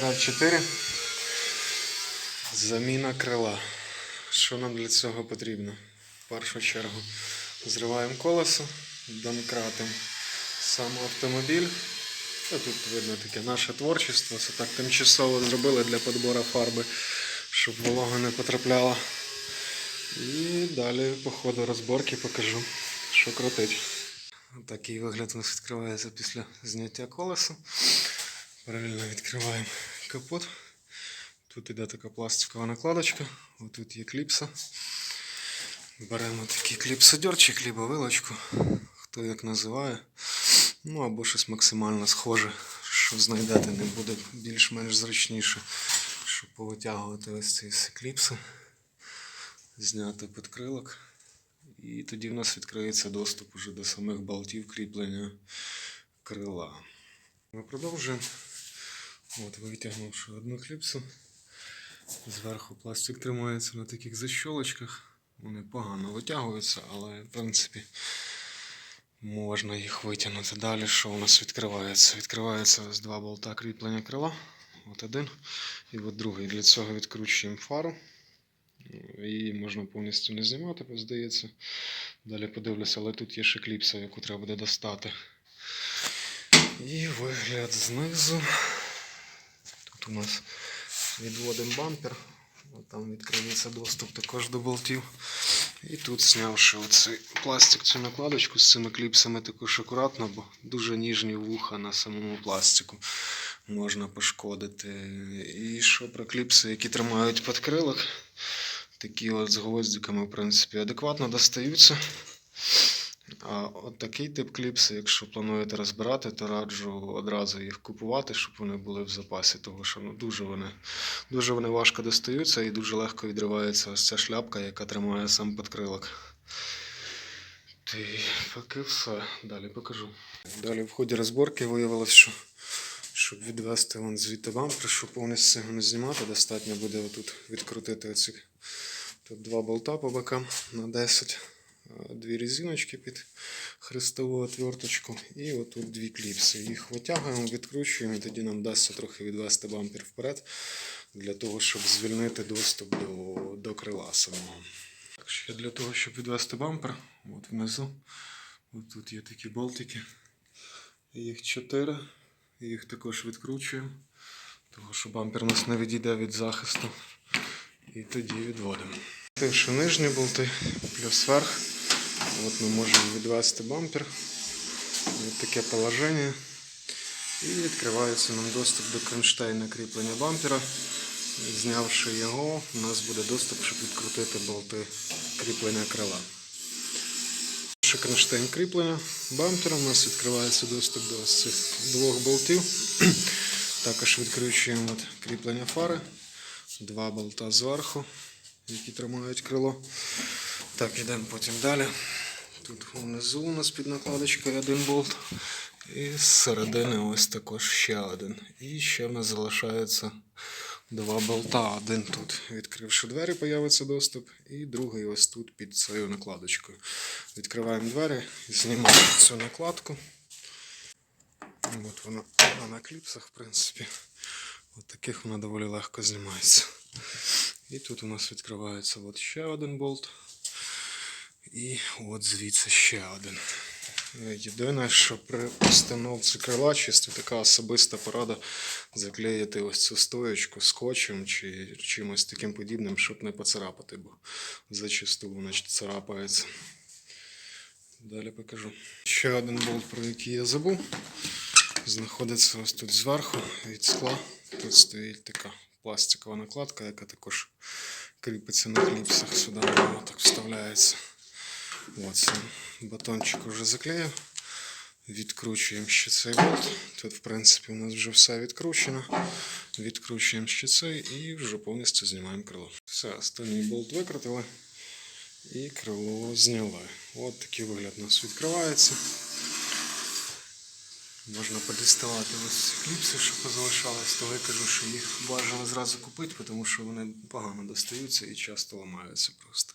рав 4. Заміна крила. Що нам для цього потрібно? В першу чергу зриваємо колесо, домкратимо сам автомобіль. Та тут видно таке наше творчество. Це так тимчасово зробили для підбору фарби, щоб волога не потрапляла. І далі по ходу розборки покажу, що крутить. Такий вигляд у нас відкривається після зняття колеса. Паралельно відкриваємо капот. Тут іде така пластикова накладочка, отут є кліпса. Беремо такий кліпсодерчик, либо вилочку, хто як називає. Ну або щось максимально схоже, що знайдете не буде більш-менш зручніше, щоб повитягувати ось ці кліпси, зняти підкрилок. І тоді в нас відкриється доступ уже до самих болтів кріплення крила. Ми продовжуємо. От, витягнувши одну кліпсу. Зверху пластик тримається на таких защолочках. Вони погано витягуються, але в принципі можна їх витягнути. Далі що у нас відкривається? Відкривається ось два болта кріплення крила. От один і от другий. Для цього відкручуємо фару. Її можна повністю не знімати, здається. Далі подивлюся, але тут є ще кліпса, яку треба буде достати. І вигляд знизу. У нас відводимо бампер. Там відкриється доступ також до болтів. І тут знявши оцей пластик, цю накладочку з цими кліпсами також акуратно, бо дуже ніжні вуха на самому пластику можна пошкодити. І що про кліпси, які тримають підкрилок, такі от з гвоздиками, в принципі, адекватно достаються. А от такий тип кліпси, якщо плануєте розбирати, то раджу одразу їх купувати, щоб вони були в запасі, тому що ну, дуже, вони, дуже вони важко достаються і дуже легко відривається ось ця шляпка, яка тримає сам підкрилок. Ти поки все. Далі покажу. Далі в ході розборки виявилось, що щоб відвести вон звідти бампер, щоб повністю його не знімати, достатньо буде отут відкрутити оці тут два болта по бокам на 10 дві резиночки під хрестову отверточку і отут дві кліпси. Їх витягуємо, відкручуємо, і тоді нам вдасться трохи відвести бампер вперед, для того, щоб звільнити доступ до, до крила самого. Так, ще для того, щоб відвести бампер, от внизу, от тут є такі болтики. Їх чотири. Їх також відкручуємо, тому що бампер нас не відійде від захисту. І тоді відводимо. Що нижні болти плюс верх. От ми можемо відвести бампер. Ось таке положення. І відкривається нам доступ до кронштейна кріплення бампера. Знявши його, у нас буде доступ, щоб відкрутити болти кріплення крила. Кронштейн кріплення бампера. У нас відкривається доступ до цих двох болтів. Також відкручуємо от кріплення фари, два болта зверху, які тримають крило. Так, йдемо потім далі. Тут внизу у нас під накладочкою один болт. І з середини ось також ще один. І ще в нас залишається два болта. Один тут, відкривши двері, появиться доступ, і другий ось тут під цією накладочкою. Відкриваємо двері, знімаємо цю накладку. От вона, вона на кліпсах, в принципі. От таких вона доволі легко знімається. І тут у нас відкривається от ще один болт. І от звідси ще один. Єдине, що при установці крила чисто така особиста порада заклеїти ось цю стоєчку скотчем чи чимось таким подібним, щоб не поцарапати, бо зачасту вона царапається. Далі покажу. Ще один болт, про який я забув. Знаходиться ось тут зверху від скла. Тут стоїть така пластикова накладка, яка також кріпиться на кліпсах. Сюди вона так вставляється. Ось батончик вже заклеїв. Відкручуємо ще цей болт. Тут, в принципі, у нас вже все відкручено. Відкручуємо ще цей і вже повністю знімаємо крило. Все, останній болт викрутили і крило зняли. От такий вигляд у нас відкривається. Можна подіставати ось ці кліпси, що позалишались, то я кажу, що їх бажано зразу купити, тому що вони погано достаються і часто ламаються просто.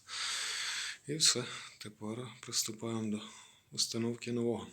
І все. Тепер приступаємо до установки нового.